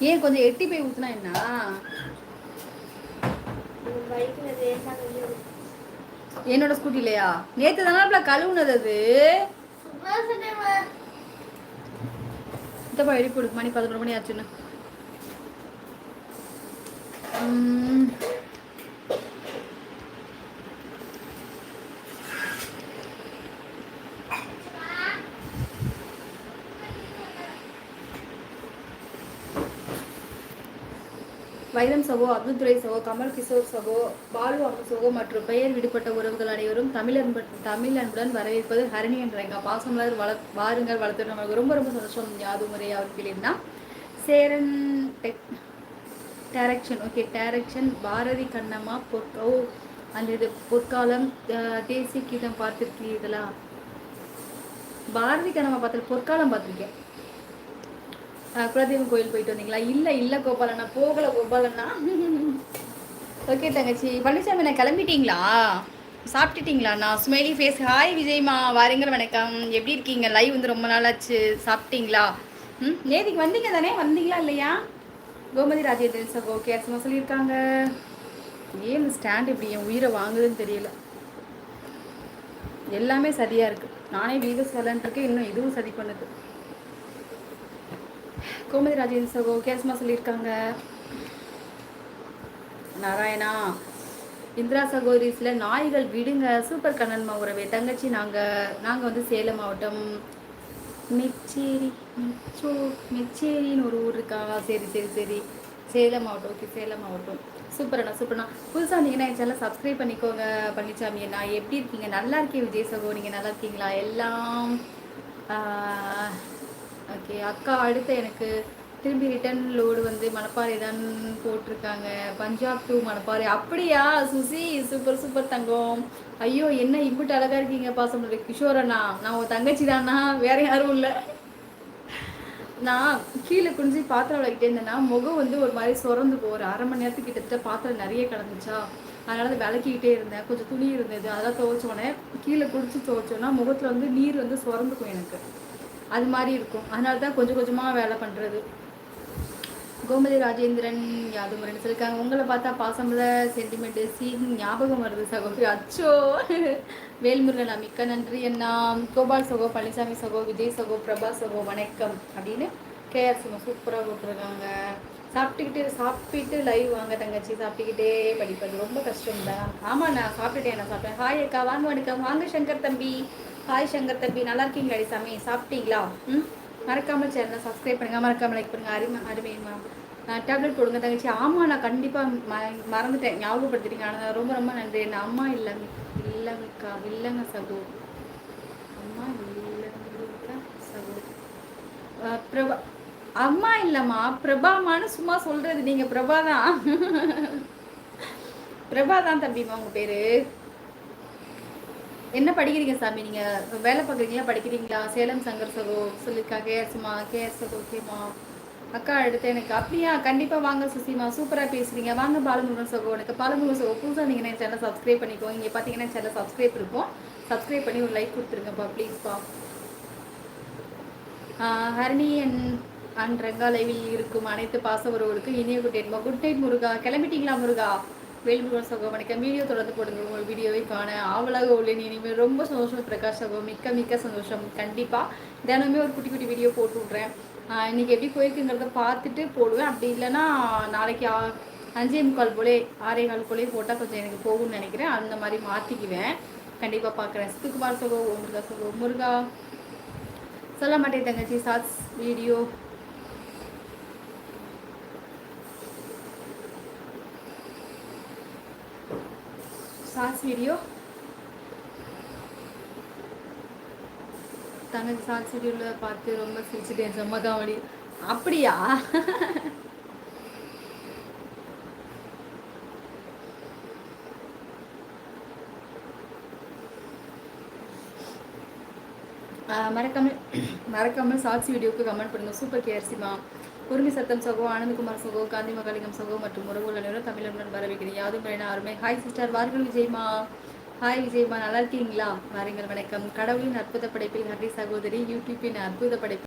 ஏன் கொஞ்சம் எட்டி போய் ஊத்துனா என்ன? என்னோட ஸ்கூட்டி இல்லையா? நேத்து தானே கழுவுனது அது. இந்தப்பா எழுப்பி கொடுக்கு மணி பதினொரு மணி ஆச்சுன்னு. வைரம் சகோ அப்துல் துரை சகோ கமல் கிஷோர் சகோ பாலு அம்மு சகோ மற்றும் பெயர் விடுபட்ட உறவுகள் அனைவரும் தமிழ் அன்பு தமிழ் அன்புடன் வரவேற்பது ஹரணி என்ற பாசமலர் வள வாருங்கள் வளர்த்து நமக்கு ரொம்ப ரொம்ப சந்தோஷம். யாது முறை அவர்களின்னா Cheran tech direction. Okay direction. Bharathi Kannamma Porko அந்த இது பொற்காலம் தேசிய கீதம் பார்த்துருக்கீங்களா பாரதி கண்ணம்மா பார்த்து பொற்காலம் பார்த்துருக்கேன். குலதெய்வம் கோயில் போயிட்டு வந்தீங்களா? இல்லை இல்லை கோபாலண்ணா. போகலை கோபாலண்ணா. ஓகே தங்கச்சி. பழனிசாமி நான் கிளம்பிட்டீங்களா? சாப்பிட்டுட்டீங்களா? நான் ஸ்மைலி ஃபேஸ் ஹாய் விஜய்மா. வாருங்கள் வணக்கம். எப்படி இருக்கீங்க? லைவ் வந்து ரொம்ப நாள் ஆச்சு சாப்பிட்டீங்களா? ம் நேதிக்கு வந்தீங்க தானே? வந்தீங்களா இல்லையா? கோமதி ராஜேந்திரன் சார் ஓகே சும்மா சொல்லியிருக்காங்க. ஏன் இந்த ஸ்டாண்ட் இப்படி என் உயிரை வாங்குதுன்னு தெரியல. எல்லாமே சரியாக இருக்குது நானே வீவஸ் வரலான்ட்டு இன்னும் இதுவும் சதி பண்ணுது. கோமதி ராஜேந்திர சகோ கேசமா சொல்லியிருக்காங்க நாராயணா. இந்திரா சகோதரிஸில் நாய்கள் விடுங்க சூப்பர் கண்ணன்மா உறவே தங்கச்சி நாங்கள் நாங்கள் வந்து சேலம் மாவட்டம். மெச்சேரி மெச்சோ மெச்சேரின்னு ஒரு ஊர் இருக்கா? சரி சரி சரி. சேலம் மாவட்டம் ஓகே சேலம் மாவட்டம். சூப்பர்ண்ணா சூப்பர்ண்ணா புதுசாக வந்தீங்கன்னா என் சேனல் சப்ஸ்கிரைப் பண்ணிக்கோங்க பழனிசாமி அண்ணா. எப்படி இருக்கீங்க? நல்லா இருக்கேன் விஜய் சகோ. நீங்கள் நல்லா இருக்கீங்களா? எல்லாம் ஓகே அக்கா அடுத்து எனக்கு திரும்பி ரிட்டன் லோடு வந்து மணப்பாறை தான் போட்டிருக்காங்க. பஞ்சாப் டு மணப்பாறை. அப்படியா சுசி? சூப்பர் சூப்பர் தங்கம். ஐயோ என்ன இப்படி அழகா இருக்கீங்க பாசம் கிஷோரண்ணா நான் உன் தங்கச்சி தானா வேற யாரும் இல்லை. நான் கீழே குனிஞ்சு பாத்திரம் விளக்கிட்டே இருந்தேன்னா முகம் வந்து ஒரு மாதிரி சுரந்து போகிற ஒரு அரை மணி நேரத்துக்கு கிட்டத்தட்ட பாத்திரம் நிறைய கிடந்துச்சா? அதனால அதை விளக்கிக்கிட்டே இருந்தேன். கொஞ்சம் துணி இருந்தது. அதெல்லாம் துவைச்சோடனே கீழே குடிச்சு துவைச்சோன்னா முகத்தில் வந்து நீர் வந்து சுரந்துக்கும் எனக்கு. அது மாதிரி இருக்கும். அதனால தான் கொஞ்சம் கொஞ்சமாக வேலை பண்ணுறது கோமதி ராஜேந்திரன் யாதுமரன் சொல்லியிருக்காங்க. உங்களை பார்த்தா பாசமில் சென்டிமெண்ட் சீன் ஞாபகம் வருது சகோதரி. அச்சோ! வேல்முருகன் மிக்க நன்றி அண்ணா. கோபால் சகோ பழனிசாமி சகோ விஜய் சகோ பிரபா சகோ வணக்கம் அப்படின்னு கேஆர் சிம்மா சூப்பராக போட்டிருக்காங்க சாப்பிட்டுக்கிட்டு சாப்பிட்டு லைவ் வாங்க தங்கச்சி. சாப்பிட்டுக்கிட்டே படிப்பது ரொம்ப கஷ்டம் தான் ஆமாம் நான் சாப்பிட்டுட்டேன் நான் சாப்பிட்டேன். ஹாய் அக்கா வாங்க வணக்கம். வாங்க சங்கர் தம்பி. ஹாய் சங்கர் தம்பி நல்லா இருக்கீங்களா? சாமி சாப்பிட்டீங்களா? ம்? மறக்காமல் சேனலை சப்ஸ்கிரைப் பண்ணுங்கள் மறக்காமல் லைக் பண்ணுங்கள் அருமை அருமைமா டேப்லெட் கொடுங்க தங்கச்சி. ஆமாம் நான் கண்டிப்பாக ம மறந்துட்டேன். ஞாபகப்படுத்திட்டீங்க. ஆனால் ரொம்ப ரொம்ப நன்றி. என் அம்மா இல்லை இல்லைங்கக்கா இல்லைங்க சகோ. அம்மா இல்லைங்க சகோ. பிரபா அம்மா இல்லைம்மா. பிரபாமான்னு சும்மா சொல்கிறது நீங்கள் பிரபா தான். பிரபா தான் தம்பிம்மா உங்கள் பேர். என்ன படிக்கிறீங்க சாமி? நீங்க வேலை பார்க்குறீங்களா? படிக்கிறீங்களா? சேலம் சங்கர் சகோ சொல்லியிருக்கா கேஎஸ்மா கேஎஸ் சகோ அக்கா எடுத்து எனக்கு அப்படியா? கண்டிப்பாக வாங்க சுசிமா. சூப்பராக பேசுறீங்க. வாங்க பாலமுருகன் சகோ. எனக்கு பாலமுருகன் சகோ புதுசாக நீங்கள் என் சேனல் சப்ஸ்கிரைப் பண்ணிக்கோ. இங்கே பார்த்தீங்கன்னா சேனல் சப்ஸ்கிரைப் இருக்கும். சப்ஸ்கிரைப் பண்ணி ஒரு லைக் கொடுத்துருங்கப்பா ப்ளீஸ்ப்பா ஹரணி அண்ட் அண்ட் ரங்கா லைவில் இருக்கும் அனைத்து பாசவர்களுக்கும் இனிய குட் நைட்மா குட் நைட் முருகா. கிளம்பிட்டீங்களா முருகா? வேல்முருகன் சகோ வணக்கம். வீடியோ தொடர்ந்து போடுங்க. உங்கள் வீடியோவை காண ஆவலாக உள்ளேன். இனிமேல் ரொம்ப சந்தோஷம். பிரகாஷ் சகோ மிக்க மிக்க சந்தோஷம். கண்டிப்பாக தினமே ஒரு குட்டி குட்டி வீடியோ போட்டு விட்றேன். இன்றைக்கி எப்படி போயிருக்குங்கிறத பார்த்துட்டு போடுவேன். அப்படி இல்லைன்னா நாளைக்கு அஞ்சே முக்கால் போலே ஆறே கால் போலே போட்டால் கொஞ்சம் எனக்கு போகும்னு நினைக்கிறேன். அந்த மாதிரி மாற்றிக்குவேன் கண்டிப்பாக பார்க்குறேன். சித்துக்குமார் சகோ ஓ முருகா சகோ முருகா. சொல்ல மாட்டேன் தங்கச்சி சாட்ஸ் வீடியோ ஷார்ட்ஸ் வீடியோ தங்கச்சி ஷார்ட்ஸ் வீடியோவில் பார்த்து ரொம்ப சிரிச்சுட்டேன் செம்ம காமெடி அப்படியா? மறக்காமல் மறக்காமல் ஷார்ட்ஸ் வீடியோவுக்கு கமெண்ட் பண்ணுங்கள் சூப்பர் கேர்சிமா குருமி சத்தம் சகோ ஆனந்தகுமார் சகோ காந்தி மகாலிங்கம் சகோ மற்றும் உறவுகள் அனைவரும் தமிழனுடன் வரவேற்கிறேன். யாதும் அருமை. ஹாய் சிஸ்டர் வார்கள் விஜய்மா. ஹாய் விஜய்மா. நல்லா இருக்கீங்களா? வாருங்கள் வணக்கம். கடவுளின் அற்புத படைப்பில் ஹரி சகோதரி யூடியூப்பின் அற்புத படைப்பு